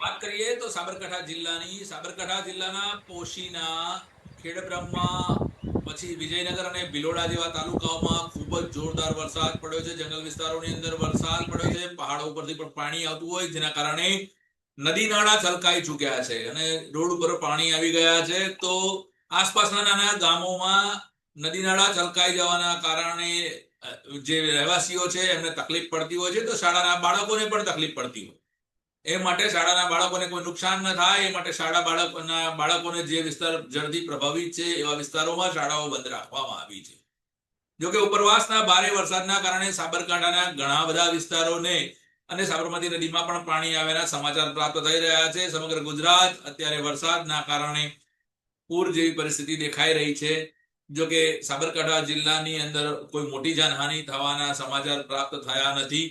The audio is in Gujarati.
વાત કરીએ તો સાબરકાંઠા જિલ્લાની. સાબરકાંઠા જિલ્લાના પોશીના ખેડબ્રહ્મા પછી વિજયનગર અને ભિલોડા જેવા તાલુકાઓમાં ખૂબ જ જોરદાર વરસાદ પડ્યો છે. જંગલ વિસ્તારોની અંદર વરસાદ પડ્યો છે. પહાડો ઉપરથી પણ પાણી આવતું હોય, જેના કારણે નદી નાળા છલકાઈ ચૂક્યા છે અને રોડ ઉપર પાણી આવી ગયા છે. તો આસપાસના નાના ગામોમાં નદી નાળા છલકાઈ જવાના કારણે જે રહેવાસીઓ છે, એમને તકલીફ પડતી હોય છે. તો શાળાના બાળકોને પણ તકલીફ પડતી હોય. એ માટે શાળાના બાળકોને કોઈ નુકસાન ન થાય, એ માટે શાળા બાળકોના બાળકોને જે વિસ્તાર જળથી પ્રભાવિત છે, એવા વિસ્તારોમાં શાળાઓ બંધ રાખવામાં આવી છે. જોકે ઉપરવાસના ભારે વરસાદના કારણે સાબરકાંઠાના ઘણા બધા વિસ્તારોને અને સાબરમતી નદીમાં પણ પાણી આવ્યાના સમાચાર પ્રાપ્ત થઈ રહ્યા છે. સમગ્ર ગુજરાત અત્યારે વરસાદના કારણે પૂર જેવી પરિસ્થિતિ દેખાઈ રહી છે. જોકે સાબરકાંઠા જિલ્લાની અંદર કોઈ મોટી જાનહાનિ થવાના સમાચાર પ્રાપ્ત થયા નથી.